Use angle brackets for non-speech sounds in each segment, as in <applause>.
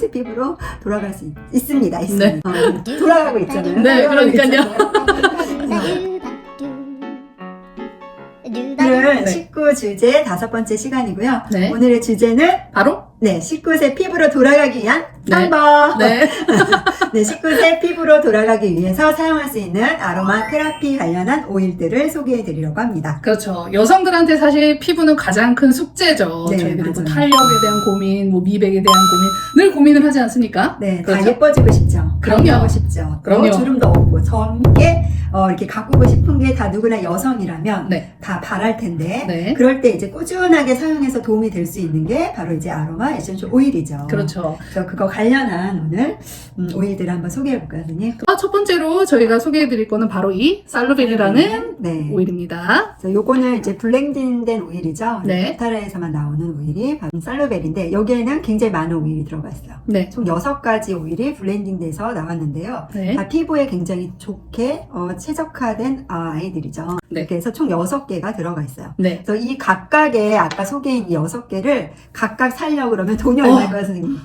식구세 피부로 돌아갈 수 있, 습니다 있습니다. 어, 돌아가고 있잖아요. 네, 돌아가고 그러니까요. 오늘 네. 19 주제 다섯 번째 시간이고요. 네. 오늘의 주제는 바로? 네, 19세 피부로 돌아가기 위한 네. 방법. 네. <laughs> 네, 19세 피부로 돌아가기 위해서 사용할 수 있는 아로마 테라피 관련한 오일들을 소개해 드리려고 합니다. 그렇죠. 여성들한테 사실 피부는 가장 큰 숙제죠. 네, 저희들이 뭐 맞아요. 탄력에 대한 고민, 뭐 미백에 대한 고민, 늘 고민을 하지 않습니까? 네, 다 그렇죠. 예뻐지고 싶죠. 그럼요. 강하고 싶죠. 그럼요. 더 주름도 없고 젊게 어, 이렇게 가꾸고 싶은 게 다 누구나 여성이라면 네. 다 바랄 텐데 네. 그럴 때 이제 꾸준하게 사용해서 도움이 될 수 있는 게 바로 이제 아로마 에센셜 오일이죠. 그렇죠. 그래서 그거 관련한 오늘 음, 오일들을 한번 소개해 볼까요, 선생님? 아, 첫 번째로 저희가 소개해 드릴 거는 바로 이 살로벨이라는 네. 오일입니다. 그래서 요거는 이제 블렌딩된 오일이죠. 네. 카타라에서만 나오는 오일이 바로 살로벨인데 여기에는 굉장히 많은 오일이 들어가 있어요. 네. 총 6가지 오일이 블렌딩돼서 나왔는데요. 네. 다 피부에 굉장히 좋게 어, 최적화된 아, 아이들이죠. 네. 이렇게 해서 총 6개가 들어가 있어요. 네. 그래서 이 각각의 아까 소개인 이 6개를 각각 살려고 그러면 돈이 어. 얼마일까요, 선생님?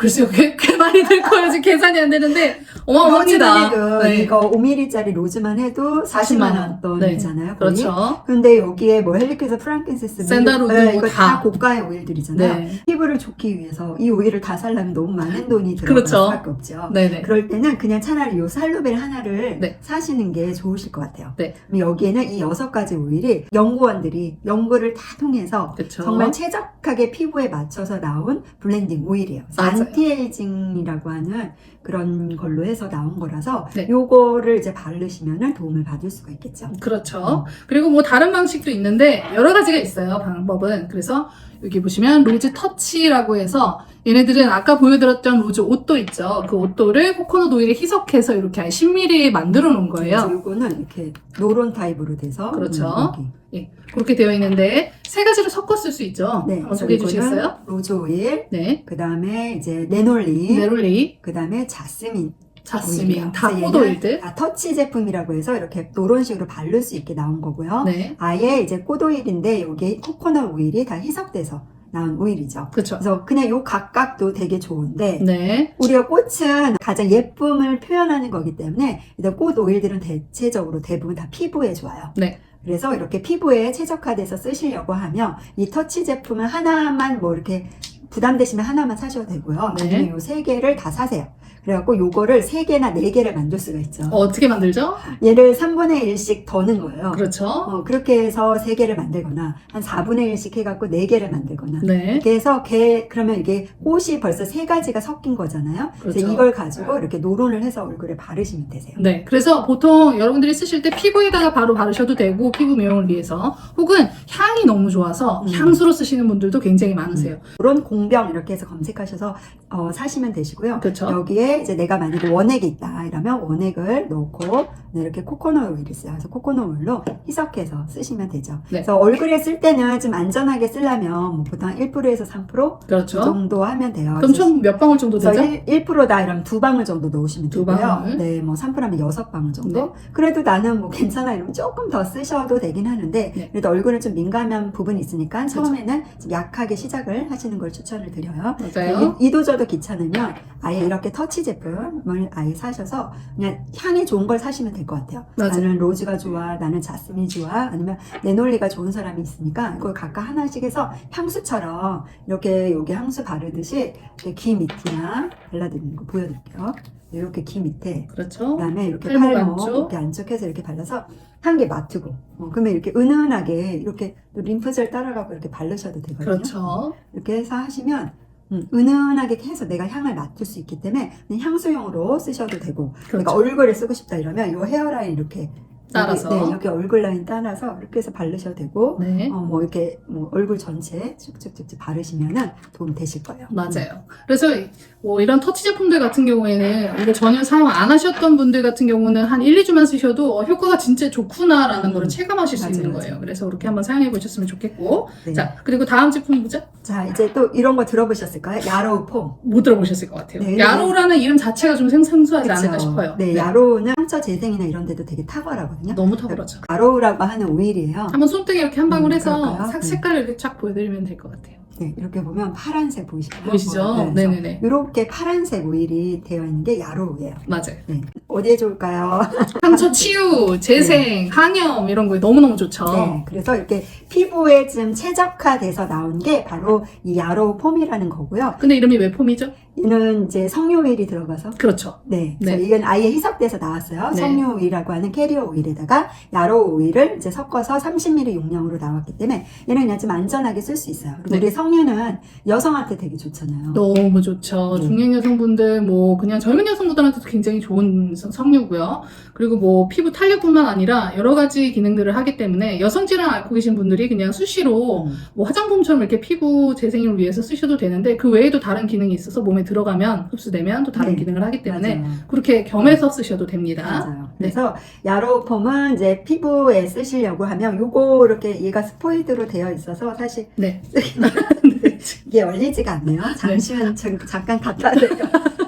글쎄요, 꽤, 꽤 많이 들 거예요. 지금 계산이 안 되는데, 어마어마합니다. 네. 이거 5mm짜리 로즈만 해도 40만 원 돈이잖아요. 거의. 그렇죠. 근데 여기에 뭐 헬리크에서 프랑켄시스, 샌다로드 네, 뭐 이거 다. 다 고가의 오일들이잖아요. 네. 피부를 좋기 위해서 이 오일을 다 살려면 너무 많은 돈이 들어갈 그렇죠. 수밖에 없죠. 네네. 그럴 때는 그냥 차라리 요 살로벨 하나를 네. 사시는 게 좋으실 것 같아요. 네. 그럼 여기에는 이 여섯 가지 오일이 연구원들이 연구를 다 통해서 그렇죠. 정말 최적하게 피부에 맞춰서 나온 블렌딩 오일이에요. 그래서 맞아요. 안티에이징이라고 하는 그런 걸로 해서 나온 거라서 네. 요거를 이제 바르시면은 도움을 받을 수가 있겠죠. 그렇죠. 그리고 뭐 다른 방식도 있는데 여러 가지가 있어요. 방법은. 그래서 여기 보시면 로즈 터치라고 해서 얘네들은 아까 보여드렸던 로즈 옷도 있죠. 그 옷도를 코코넛 오일에 희석해서 이렇게 한 10ml 만들어 놓은 거예요. 요거는 이렇게 노론 타입으로 돼서 그렇죠. 음, 여기. 그렇게 되어 있는데 세 가지를 섞어 쓸 수 있죠. 네, 한번 소개해 그래서 주시겠어요? 로즈 오일, 네. 그 다음에 이제 네놀리, 네롤리, 그 다음에 자스민, 자스민, 오일이에요. 다 터치 제품이라고 해서 이렇게 노런 식으로 바를 수 있게 나온 거고요. 네. 아예 이제 꽃 오일인데 여기 코코넛 오일이 다 희석돼서 나온 오일이죠. 그렇죠. 그래서 그냥 요 각각도 되게 좋은데 네. 우리가 꽃은 가장 예쁨을 표현하는 거기 때문에 일단 꽃 오일들은 대체적으로 대부분 다 피부에 좋아요. 네. 그래서 이렇게 피부에 최적화돼서 쓰시려고 하면 이 터치 제품을 하나만 뭐 이렇게 부담되시면 하나만 사셔도 되고요. 네. 아니면 요세 개를 다 사세요. 그래갖고 요거를 세 개나 네 개를 만들 수가 있죠. 어, 어떻게 만들죠? 얘를 3분의 1씩 더는 거예요. 그렇죠. 어, 그렇게 해서 세 개를 만들거나 한 4분의 1씩 해갖고 네 개를 만들거나 네. 이렇게 해서 걔 그러면 이게 꽃이 벌써 세 가지가 섞인 거잖아요. 그렇죠. 이걸 가지고 이렇게 노론을 해서 얼굴에 바르시면 되세요. 네. 그래서 보통 여러분들이 쓰실 때 피부에다가 바로 바르셔도 되고, 피부 미용을 위해서. 혹은 향이 너무 좋아서 음. 향수로 쓰시는 분들도 굉장히 많으세요. 그런 공병 이렇게 해서 검색하셔서 어, 사시면 되시고요. 그렇죠. 여기에 이제 내가 만약에 원액이 있다 이러면 원액을 넣고 네, 이렇게 코코넛 오일이 있어요. 그래서 코코넛 오일로 희석해서 쓰시면 되죠. 네. 그래서 얼굴에 쓸 때는 좀 안전하게 쓰려면 뭐 보통 1%에서 3%그 그렇죠. 정도 하면 돼요. 그럼 총 몇 방울 정도 되죠? 1, 1%다 이러면 두 방울 정도 넣으시면 두 되고요. 방울. 네, 뭐 3%하면 여섯 방울 정도. 네. 그래도 나는 뭐 괜찮아 이러면 조금 더 쓰셔도 되긴 하는데 네. 그래도 얼굴에 좀 민감한 부분이 있으니까 처음에는 좀 약하게 시작을 하시는 걸 추천을 드려요. 맞아요. 이- 이도 저도 귀찮으면 아예 이렇게 터치 제품을 아예 사셔서 그냥 향이 좋은 걸 사시면 될 것 같아요. 맞아요. 나는 로즈가 좋아, 나는 자스민이 좋아, 아니면 네놀리가 좋은 사람이 있으니까 이걸 각각 하나씩 해서 향수처럼 이렇게 여기 향수 바르듯이 이렇게 귀 밑이나 발라드리는 거 보여드릴게요. 이렇게 귀 밑에 그렇죠. 그다음에 이렇게 팔목 안쪽. 이렇게 안쪽해서 이렇게 발라서 향기 맡고 어, 그러면 이렇게 은은하게 이렇게 또 림프절 따라가고 이렇게 바르셔도 되거든요. 그렇죠. 이렇게 해서 하시면 음, 은은하게 해서 내가 향을 맡을 수 있기 때문에 향수용으로 쓰셔도 되고 내가 그렇죠. 얼굴에 쓰고 싶다 이러면 이 헤어라인 이렇게 따라서. 여기, 네, 여기 얼굴 라인 따라서 이렇게 해서 바르셔도 되고 네. 어, 뭐 이렇게 뭐 얼굴 전체에 쭉쭉쭉쭉 바르시면은 도움 되실 거예요. 맞아요. 그래서 이- 뭐 이런 터치 제품들 같은 경우에는 이거 전혀 사용 안 하셨던 분들 같은 경우는 한 1, 2주만 쓰셔도 어, 효과가 진짜 좋구나라는 음. 거를 체감하실 수 맞아요, 있는 맞아요. 거예요. 그래서 그렇게 한번 사용해 보셨으면 좋겠고. 네. 자, 그리고 다음 제품 보자. 자 이제 또 이런 거 들어보셨을까요? 야로우 폼. 못 들어보셨을 것 같아요. 네. 야로라는 이름 자체가 좀 생소하지 그쵸? 않을까 싶어요. 네, 야로우는 상처 재생이나 이런 데도 되게 탁월하 거든요. 너무 탁월하죠. 야로우라고 하는 오일이에요. 한번 손등에 이렇게 한 방울 음, 해서 그럴까요? 색 네. 색깔을 이렇게 쫙 보여드리면 될 것 같아요. 네, 이렇게 보면 파란색 보이시죠? 보이시죠? 네네네. 이렇게 파란색 오일이 되어 있는 게 야로우예요. 맞아요. 네. 어디에 좋을까요? <laughs> 상처 치유, 재생, 항염 이런 거에 너무너무 좋죠. 네, 그래서 이렇게 피부에 좀 최적화돼서 나온 게 바로 이 야로우 폼이라는 거고요. 근데 이름이 왜 폼이죠? 얘는 이제 성료오일이 들어가서 그렇죠. 네, 그래서 네. 이건 아예 희석돼서 나왔어요. 네. 석류 오일이라고 하는 캐리어 오일에다가 야로 오일을 이제 섞어서 30ml 용량으로 나왔기 때문에 얘는 그냥 좀 안전하게 쓸 수 있어요. 그리고 네. 우리 석류는 여성한테 되게 좋잖아요. 너무 좋죠. 네. 중년 여성분들, 뭐, 그냥 젊은 여성분들한테도 굉장히 좋은 성- 성류고요. 그리고 뭐, 피부 탄력뿐만 아니라 여러 가지 기능들을 하기 때문에 여성 질환 앓고 계신 분들이 그냥 수시로 음. 뭐 화장품처럼 이렇게 피부 재생을 위해서 쓰셔도 되는데 그 외에도 다른 기능이 있어서 몸에 들어가면 흡수되면 또 다른 네. 기능을 하기 때문에 맞아요. 그렇게 겸해서 쓰셔도 됩니다. 맞아요. 네. 그래서 야로폼은 이제 피부에 쓰시려고 하면 요거 이렇게 얘가 스포이드로 되어 있어서 사실 네. <laughs> 이게 열리지가 않네요. 잠시만 저- 잠깐 갖다 대요.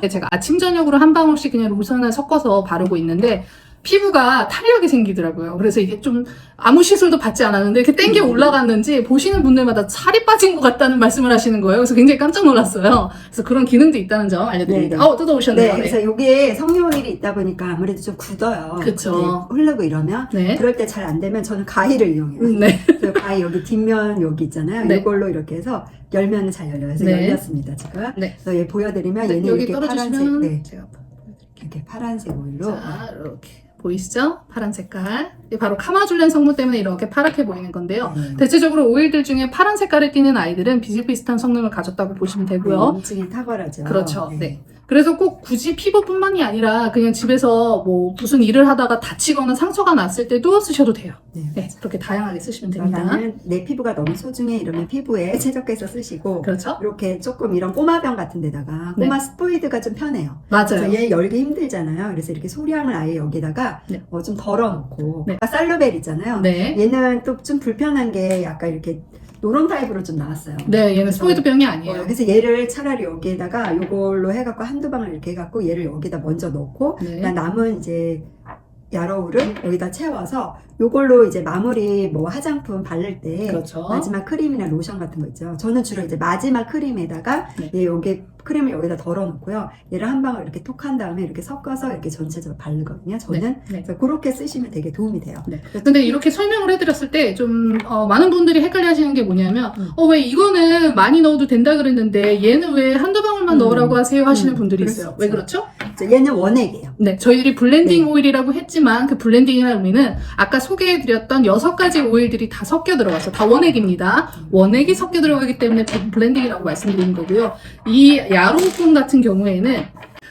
네, 제가 아침 저녁으로 한 방울씩 그냥 로션을 섞어서 바르고 있는데 피부가 탄력이 생기더라고요. 그래서 이게 좀 아무 시술도 받지 않았는데 이렇게 땡겨 올라갔는지 보시는 분들마다 살이 빠진 것 같다는 말씀을 하시는 거예요. 그래서 굉장히 깜짝 놀랐어요. 그래서 그런 기능도 있다는 점 알려드립니다. 네, 네. 어, 뜯어오셨네요. 네, 그래서 요게 성료오일이 있다 보니까 아무래도 좀 굳어요. 그쵸. 네, 흐르고 이러면 네. 그럴 때 잘 안 되면 저는 가위를 이용해요. 음, 네. 그래서 가위 여기 뒷면 여기 있잖아요. 네. 이걸로 이렇게 해서 열면은 잘 열려요. 그래서 네. 열렸습니다 지금. 네. 그래서 얘 보여드리면 얘는 여기 이렇게 파란색, 떨어주시면 네, 제가 보여드릴게요. 이렇게 파란색 오일로 자, 이렇게 보이시죠? 파란 색깔. 바로 카마줄렌 성분 때문에 이렇게 파랗게 보이는 건데요. 네. 대체적으로 오일들 중에 파란 색깔을 띠는 아이들은 비슷비슷한 성능을 가졌다고 보시면 되고요. 염증이 탁월하죠. 그렇죠. 네. 그래서 꼭 굳이 피부뿐만이 아니라 그냥 집에서 뭐 무슨 일을 하다가 다치거나 상처가 났을 때도 쓰셔도 돼요. 네. 네, 그렇게 다양하게 쓰시면 됩니다. 나는 내 피부가 너무 소중해 이러면 피부에 최적화해서 쓰시고 그렇죠? 이렇게 조금 이런 꼬마병 같은 데다가 네. 꼬마 스포이드가 좀 편해요. 맞아요. 얘 열기 힘들잖아요. 그래서 이렇게 소량을 아예 여기다가 네. 어, 좀 덜어놓고 네. 아까 살로벨 있잖아요. 네. 얘는 또 좀 불편한 게 약간 이렇게 노란 타입으로 좀 나왔어요. 네, 얘는 스포이드 병이 어, 아니에요. 그래서 얘를 차라리 여기에다가 요걸로 해갖고 한두 방울 이렇게 해갖고 얘를 여기다 먼저 넣고 네. 남은 이제 야로우를 여기다 채워서 요걸로 이제 마무리 뭐 화장품 바를 때 그렇죠. 마지막 크림이나 로션 같은 거 있죠. 저는 주로 이제 마지막 크림에다가 네. 얘 여기 크림을 여기다 덜어놓고요. 얘를 한 방울 이렇게 톡 한 다음에 이렇게 섞어서 이렇게 전체적으로 바르거든요. 저는 네. 네. 그래서 그렇게 쓰시면 되게 도움이 돼요. 네. 근데 이렇게 설명을 해드렸을 때좀 많은 분들이 헷갈려 하시는 게 뭐냐면 음. 어왜 이거는 많이 넣어도 된다 그랬는데 얘는 왜 한두 방울만 음. 넣으라고 하세요 하시는 음, 분들이 있어요. 왜. 그렇죠? 그래서 얘는 원액이에요. 네, 저희들이 블렌딩 네. 오일이라고 했지만 그 블렌딩이라는 의미는 아까 소개해드렸던 여섯 가지 오일들이 다 섞여 들어가서 다 원액입니다. 원액이 섞여 들어가기 때문에 블- 블렌딩이라고 말씀드린 거고요. 이 야로품 같은 경우에는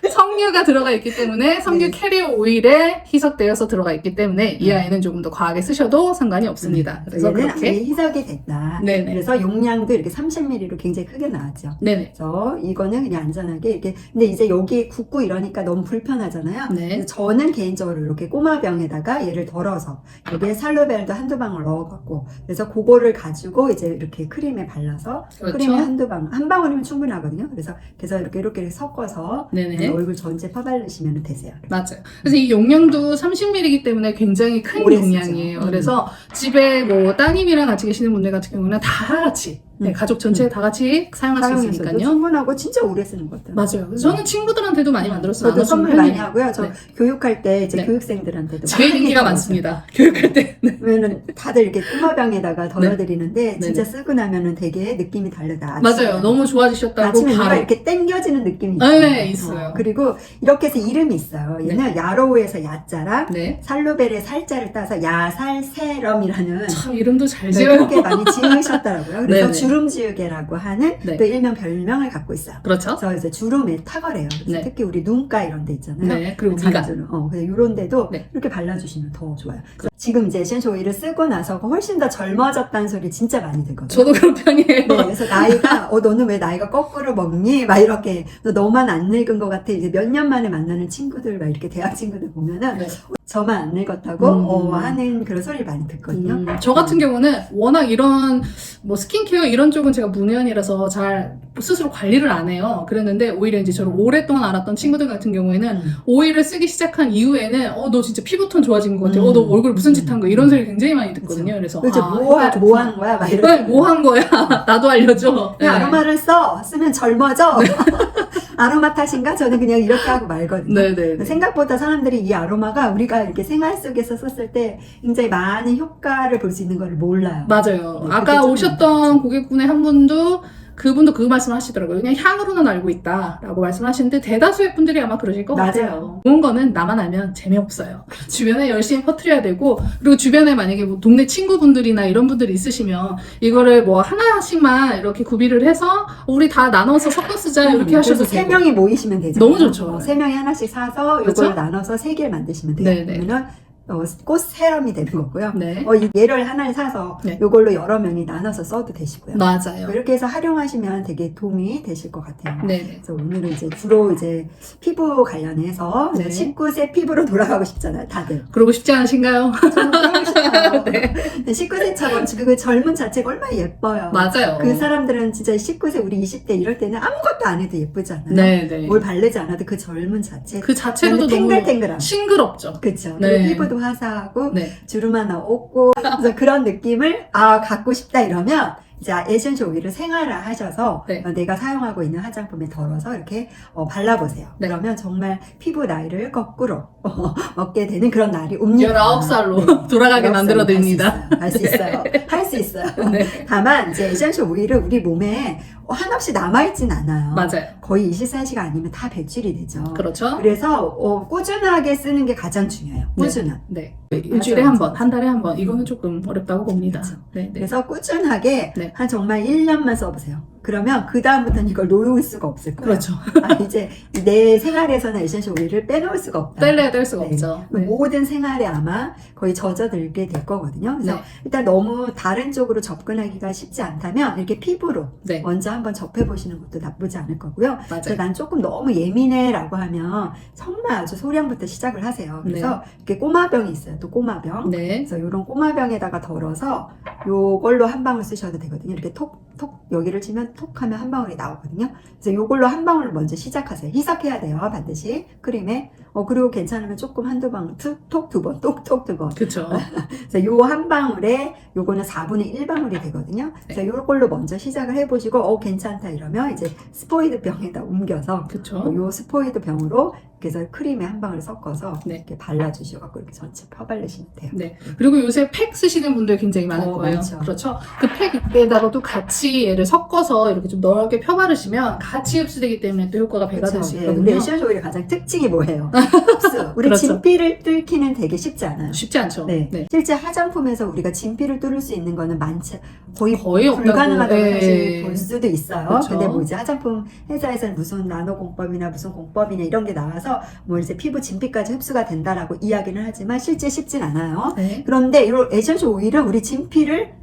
석류가 들어가 있기 때문에 석류 네. 캐리어 오일에 희석되어서 들어가 있기 때문에 이 아이는 조금 더 과하게 쓰셔도 상관이 없습니다. 그래서 얘는 그렇게 희석이 됐다. 네네. 그래서 용량도 이렇게 30ml로 굉장히 크게 나왔죠. 네네. 그래서 이거는 그냥 안전하게 이렇게 근데 이제 여기 굳고 이러니까 너무 불편하잖아요. 네. 그래서 저는 개인적으로 이렇게 꼬마병에다가 얘를 덜어서 여기에 살로벨도 한두 방울 넣어갖고 그래서 그거를 가지고 이제 이렇게 크림에 발라서 그렇죠. 크림에 한두 방울 한 방울이면 충분하거든요. 그래서 그래서 이렇게 이렇게 섞어서 네네. 얼굴 전체 퍼바르시면 되세요. 맞아요. 그래서 이 용량도 30ml이기 때문에 굉장히 큰 오래 용량이에요. 음. 그래서 집에 뭐 따님이랑 같이 계시는 분들 같은 경우는 다 같이 네, 음. 가족 전체 다 같이 사용할 수 사용해서도 있으니까요. 충분하고 진짜 오래 쓰는 것 같아요. 맞아요. 그래서 저는 친구들한테도 많이 만들었어요. 저도 선물 많이 하고요. 저 네. 교육할 때 이제 네. 교육생들한테도 제일 많이 인기가. 많습니다. 교육할 때. 네. 왜냐면 다들 이렇게 꼬마병에다가 덜어드리는데 진짜 네네. 쓰고 나면은 되게 느낌이 다르다. 맞아요. 너무 좋아지셨다고 아침에 뭔가 바로. 이렇게 땡겨지는 느낌이 네, 있어요. 네, 있어요. 그리고 이렇게 해서 이름이 있어요. 얘는 야로우에서 야자랑 네. 살로벨의 살자를 따서 야살세럼이라는 참 이름도 잘 네, 지어요. 그렇게 많이 지으셨더라고요. <laughs> 그래서 네네. 주름지우개라고 하는 네. 또 일명 별명을 갖고 있어요. 그렇죠. 그래서 이제 주름에 탁월해요. 그래서 네. 특히 우리 눈가 이런 데 있잖아요. 네. 그리고 미가. 잔주름. 어, 그래서 이런 데도 네. 이렇게 발라주시면 더 좋아요. 그래서 지금 이제 에센셜 오일을 쓰고 나서 훨씬 더 젊어졌다는 소리 진짜 많이 들거든요. 저도 그런 편이에요. 네, 그래서 나이가 어 너는 왜 나이가 거꾸로 먹니? 막 이렇게 너 너만 안 늙은 것 같아. 이제 몇 년 만에 만나는 친구들 막 이렇게 대학 친구들 보면은 네. 저만 안 늙었다고 음. 어, 하는 그런 소리를 많이 듣거든요. 음, 저 같은 경우는 워낙 이런 뭐 스킨케어 이런 쪽은 제가 문외한이라서 잘 스스로 관리를 안 해요. 그랬는데 오히려 이제 저를 오랫동안 알았던 친구들 같은 경우에는 음. 오일을 쓰기 시작한 이후에는 어 너 진짜 피부톤 좋아진 것 같아. 음. 어너 얼굴 무슨 무슨 짓 한 거야 이런 소리 굉장히 많이 듣거든요. 그래서 그렇죠. 아, 뭐, 해봐야 뭐 하는 거야? 막 이런. 네, 뭐한 거야? <laughs> 나도 알려줘. 그냥 아로마를 써 쓰면 젊어져. <laughs> 아로마 탓인가? 저는 그냥 이렇게 하고 말거든요. 네네. 생각보다 사람들이 이 아로마가 우리가 이렇게 생활 속에서 썼을 때 굉장히 많은 효과를 볼 수 있는 걸 몰라요. 맞아요. 네, 아까 좀 오셨던 고객분의 한 분도 그분도 그 말씀 하시더라고요. 그냥 향으로는 알고 있다라고 말씀하시는데 대다수의 분들이 아마 그러실 것 맞아요. 같아요. 좋은 거는 나만 알면 재미없어요. <laughs> 주변에 열심히 퍼뜨려야 되고 그리고 주변에 만약에 뭐 동네 친구분들이나 이런 분들이 있으시면 이거를 뭐 하나씩만 이렇게 구비를 해서 우리 다 나눠서 섞어 쓰자 이렇게 하셔도 세 되고. 명이 모이시면 되죠. 너무 좋죠. 세 명이 하나씩 사서 그렇죠? 이걸 나눠서 세 개를 만드시면 돼요. 네네. 그러면 어, 꽃 세럼이 되는 거고요. 네. 어, 이 얘를 하나를 사서 네. 이걸로 여러 명이 나눠서 써도 되시고요. 맞아요. 이렇게 해서 활용하시면 되게 도움이 되실 것 같아요. 네. 그래서 오늘은 이제 주로 이제 피부 관련해서 네. 19세 피부로 돌아가고 싶잖아요, 다들. 그러고 싶지 않으신가요? 저는 그러고 싶어요. <laughs> 네. 19세처럼 그 젊은 자체가 얼마나 예뻐요. 맞아요. 그 사람들은 진짜 19세, 우리 20대 이럴 때는 아무것도 안 해도 예쁘잖아요. 네 네. 뭘 바르지 않아도 그 젊은 자체. 그 자체로도 탱글탱글함. 싱그럽죠. 그쵸. 네. 그리고 피부도 화사하고 네. 주름 하나 없고 그래서 <laughs> 그런 느낌을 아 갖고 싶다 이러면 이제 에센셜 오일을 생활화 하셔서 네. 어, 내가 사용하고 있는 화장품에 덜어서 이렇게 어, 발라보세요. 네. 그러면 정말 피부 나이를 거꾸로 <laughs> 어, 먹게 되는 그런 날이 옵니다. 19살로 <laughs> 돌아가게 만들어 드립니다. 할수 있어요. 할 수 있어요. 네. 다만 이제 에센셜 오일은 우리 몸에 어, 한없이 남아있진 않아요. 맞아요. 거의 24시간 아니면 다 배출이 되죠. 그렇죠. 그래서 어, 꾸준하게 쓰는 게 가장 중요해요. 네. 꾸준함. 네. 일주일에 맞아요. 한 번, 한 달에 한 번. 이거는 조금 어렵다고 봅니다. 그렇죠. 네, 네. 그래서 꾸준하게 네. 한 정말 1년만 써보세요. 그러면 그 다음부터는 이걸 놓을 수가 없을 거예요. 그렇죠. 아, 이제 내 생활에서는 에센셜 오일을 빼놓을 수가 없다. 뗄래야 뗄 수가 네. 없죠. 네. 모든 생활에 아마 거의 젖어들게 될 거거든요. 그래서 네. 일단 너무 다른 쪽으로 접근하기가 쉽지 않다면 이렇게 피부로 네. 먼저 한번 접해 보시는 것도 나쁘지 않을 거고요. 맞아요. 난 조금 너무 예민해라고 하면 정말 아주 소량부터 시작을 하세요. 그래서 이렇게 꼬마병이 있어요. 또 꼬마병. 네. 그래서 이런 꼬마병에다가 덜어서 요걸로 한 방울 쓰셔도 되거든요. 이렇게 톡, 톡, 여기를 치면 톡 하면 한 방울이 나오거든요. 그래서 요걸로 한 방울을 먼저 시작하세요. 희석해야 돼요. 반드시. 크림에. 어, 그리고 괜찮으면 조금 한두 방울, 툭, 톡두 번, 똑, 톡 두 번. 그쵸. <laughs> 그래서 요 한 방울에 요거는 4분의 1방울이 되거든요. 그래서 요걸로 먼저 시작을 해보시고, 어, 괜찮다 이러면 이제 스포이드 병에다 옮겨서 그쵸. 어, 요 스포이드 병으로 그래서 크림에 한 방울 섞어서 네. 이렇게 발라주셔갖고 이렇게 전체 펴바르시면 돼요. 네. 그리고 요새 팩 쓰시는 분들 굉장히 많을 어, 거예요. 많죠. 그렇죠. 그 팩에다가도 같이 얘를 섞어서 이렇게 좀 넓게 펴바르시면 같이 흡수되기 때문에 또 효과가 배가 될수 예, 우리 있거든요. 에센셜 오일의 가장 특징이 뭐예요? <laughs> 흡수. <laughs> 우리 그렇죠. 진피를 뚫기는 되게 쉽지 않아요. 쉽지 않죠. 네. 네. 실제 화장품에서 우리가 진피를 뚫을 수 있는 거는 많지 거의 거의. 불가능하다고 네. 사실 볼 수도 있어요. 그렇죠. 근데 뭐 이제 화장품 회사에서는 무슨 나노 공법이나 무슨 공법이나 이런 게 나와서 뭐 이제 피부 진피까지 흡수가 된다라고 이야기는 하지만 실제 쉽진 않아요. 네. 그런데 이런 에센셜 오일은 우리 진피를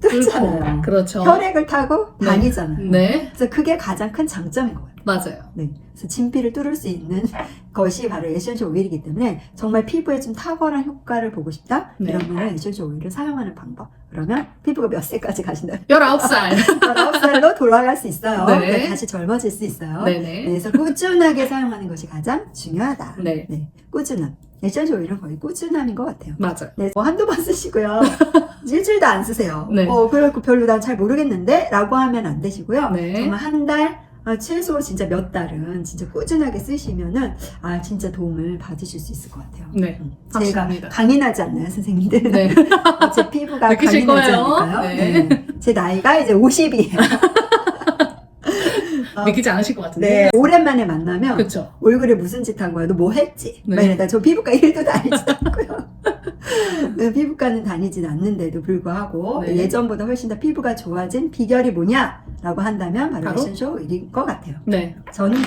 뚫잖아요. 그렇죠. 혈액을 타고 네. 다니잖아요. 네. 그래서 그게 가장 큰 장점인 거예요. 맞아요. 네. 그래서 진피를 뚫을 수 있는 <laughs> 것이 바로 에센셜 오일이기 때문에 정말 피부에 좀 탁월한 효과를 보고 싶다? 네. 이러면 에센셜 오일을 사용하는 방법. 그러면 피부가 몇 세까지 가신다면 19살. 19살로 돌아갈 수 있어요. 네. 그러니까 다시 젊어질 수 있어요. 네네. 그래서 꾸준하게 사용하는 것이 가장 중요하다. 네. 꾸준함. 에센셜 오일은 거의 꾸준함인 것 같아요. 맞아요. 네, 뭐 한두 번 쓰시고요. <laughs> 일주일도 안 쓰세요. 네. 어, 그렇고 별로 난 잘 모르겠는데? 라고 하면 안 되시고요. 네. 정말 한 달, 아, 최소 진짜 몇 달은 진짜 꾸준하게 쓰시면은, 아, 진짜 도움을 받으실 수 있을 것 같아요. 네. 음. 제가. 강인하지 않나요, 선생님들? 네. <laughs> 제 피부가 강인하지 거예요. 않을까요? 네. 제 나이가 이제 50이에요. 어, <laughs> 믿기지 않으실 것 같은데. 네. 오랜만에 만나면 그쵸. 얼굴에 무슨 짓 한 거야? 너 뭐 했지? 네. 막 이러다 저 피부과 <laughs> 1도 다니지도 않고요. 네, 피부과는 다니진 않는데도 불구하고 네. 예전보다 훨씬 더 피부가 좋아진 비결이 뭐냐라고 한다면 바로, 오일인 것 같아요. 네. 저는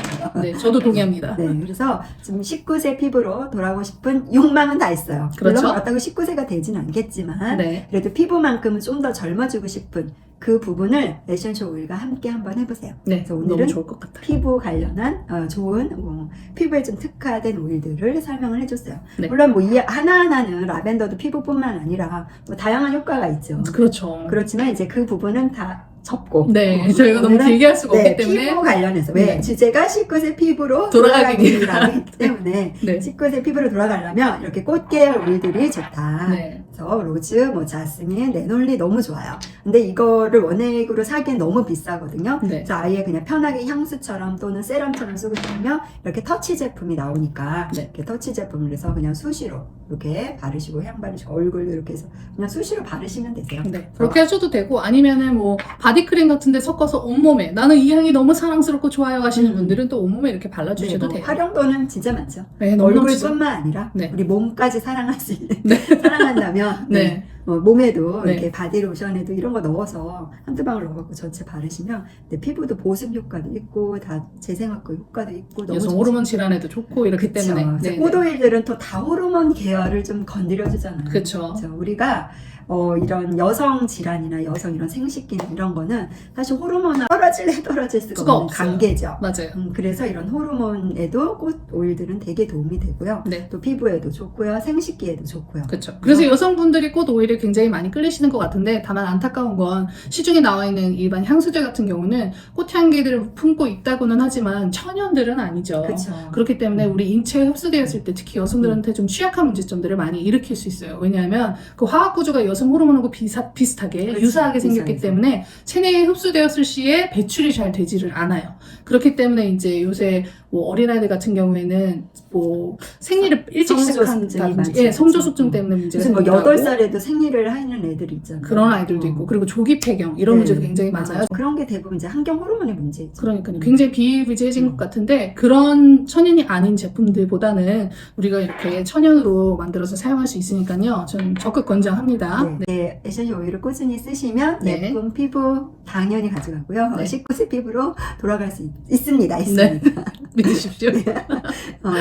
네. 저도 동의합니다. 네, 그래서 지금 19세 피부로 돌아오고 싶은 욕망은 다 있어요. 그렇죠. 물론 그렇다고 19세가 되진 않겠지만 네. 그래도 피부만큼은 좀 더 젊어지고 싶은 그 부분을 에센셜 오일과 함께 한번 해보세요. 네. 그래서 오늘은 좋을 것 같아요. 피부 관련한 어, 좋은 어, 피부에 좀 특화된 오일들을 설명을 해줬어요. 네. 물론 뭐 이 하나하나는 라벤더도 피부뿐만 아니라 뭐 다양한 효과가 있죠. 그렇죠. 그렇지만 이제 그 부분은 다 접고 네. 어, 저희가 너무 길게 할 수가 네, 없기 때문에. 피부 관련해서 왜 네. 주제가 19세 피부로 돌아가기 돌아가기라기 때문에 <laughs> 네. 19세 피부로 돌아가려면 이렇게 꽃 계열 오일들이 좋다. 네. 그래서 로즈, 뭐 자스민, 레놀리 너무 좋아요. 근데 이거를 원액으로 사기엔 너무 비싸거든요. 네. 그래서 아예 그냥 편하게 향수처럼 또는 세럼처럼 쓰고 싶으면 이렇게 터치 제품이 나오니까 네. 이렇게 터치 제품을 해서 그냥 수시로 이렇게 바르시고 향 바르시고 얼굴 이렇게 해서 그냥 수시로 바르시면 되세요. 네, 그렇게 하셔도 되고 아니면은 뭐 바디크림 같은 데 섞어서 온몸에 나는 이 향이 너무 사랑스럽고 좋아요 하시는 음. 분들은 또 온몸에 이렇게 네, 발라주셔도 뭐 돼요. 활용도는 진짜 많죠. 네. 얼굴뿐만 아니라 네. 우리 몸까지 사랑할 수 있는 네. <laughs> 사랑한다면 네. 네. 어, 몸에도 네. 이렇게 바디로션에도 이런 거 넣어서 한두 방울 넣어갖고 전체 바르시면 내 피부도 보습 효과도 있고 다 재생학과 효과도 있고 너무 여성 좋죠. 호르몬 질환에도 좋고 이렇기 그쵸. 때문에 그래서 네, 네. 꽃오일들은 또 다 호르몬 계열을 좀 건드려주잖아요. 그쵸. 우리가 어, 이런 여성 질환이나 여성 이런 생식기 이런 거는 사실 호르몬 떨어질래 <laughs> 떨어질 수가, 수가 없는 없어요. 관계죠. 맞아요. 음, 그래서 이런 호르몬에도 꽃 오일들은 되게 도움이 되고요. 네. 또 피부에도 좋고요, 생식기에도 좋고요. 그렇죠. 그래서 여성분들이 꽃 오일을 굉장히 많이 끌리시는 것 같은데 다만 안타까운 건 시중에 나와 있는 일반 향수들 같은 경우는 꽃향기들을 품고 있다고는 하지만 천연들은 아니죠. 그렇죠. 그렇기 때문에 우리 인체에 흡수되었을 때 특히 여성들한테 좀 취약한 문제점들을 많이 일으킬 수 있어요. 왜냐하면 그 화학 구조가 여성 호르몬하고 비사, 비슷하게 그렇죠. 유사하게 생겼기 유사해서. 때문에 체내에 흡수되었을 시에 배출이 잘 되지를 않아요. 그렇기 때문에 이제 요새 뭐 어린아이들 같은 경우에는 뭐 생리를 일찍 시작한다든지. 예, 성조숙증 그렇죠. 때문에 문제가 무슨 뭐 생기고 8살에도 생리를 하는 애들이 있잖아요. 그런 아이들도 어. 있고 그리고 조기 폐경 이런 네, 문제도 굉장히. 많아요. 그런 게 대부분 이제 환경 호르몬의 문제죠. 그러니까요. 굉장히 비일비재해진 음. 것 같은데 그런 천연이 아닌 제품들보다는 우리가 이렇게 천연으로 만들어서 사용할 수 있으니까요. 저는 적극 권장합니다. 네. 네, 에센셜 오일을 꾸준히 쓰시면 네. 예쁜 피부 당연히 가져가고요. 네. 19세 피부로 돌아갈 수 있, 있습니다. 있습니다. <laughs> 믿으십시오. <laughs> 어,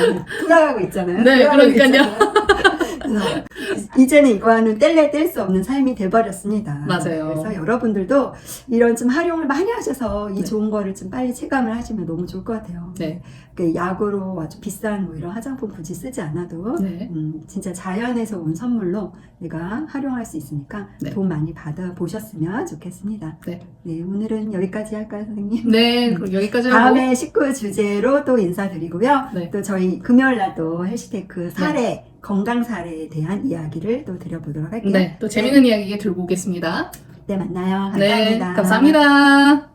돌아가고 있잖아요. 네, 돌아가고 그러니까요. 있잖아요. 그래서 이제는 이거와는 뗄래 뗄 수 없는 삶이 돼버렸습니다. 맞아요. 그래서 여러분들도 이런 좀 활용을 많이 하셔서 이 네. 좋은 거를 좀 빨리 체감을 하시면 너무 좋을 것 같아요. 네. 그 약으로 아주 비싼 뭐 이런 화장품 굳이 쓰지 않아도 네. 음, 진짜 자연에서 온 선물로 내가 활용할 수 있으니까 네. 돈 많이 받아 보셨으면 좋겠습니다. 네. 네, 오늘은 여기까지 할까요, 선생님? 네, 그럼 여기까지 하고 다음에 19 주제로 또 인사드리고요. 네. 또 저희 금요일 날또 해시태그 사례, 건강 사례에 대한 이야기를 또 드려보도록 할게요. 네, 또 재밌는 이야기 들고 오겠습니다. 네, 만나요. 감사합니다. 네, 감사합니다.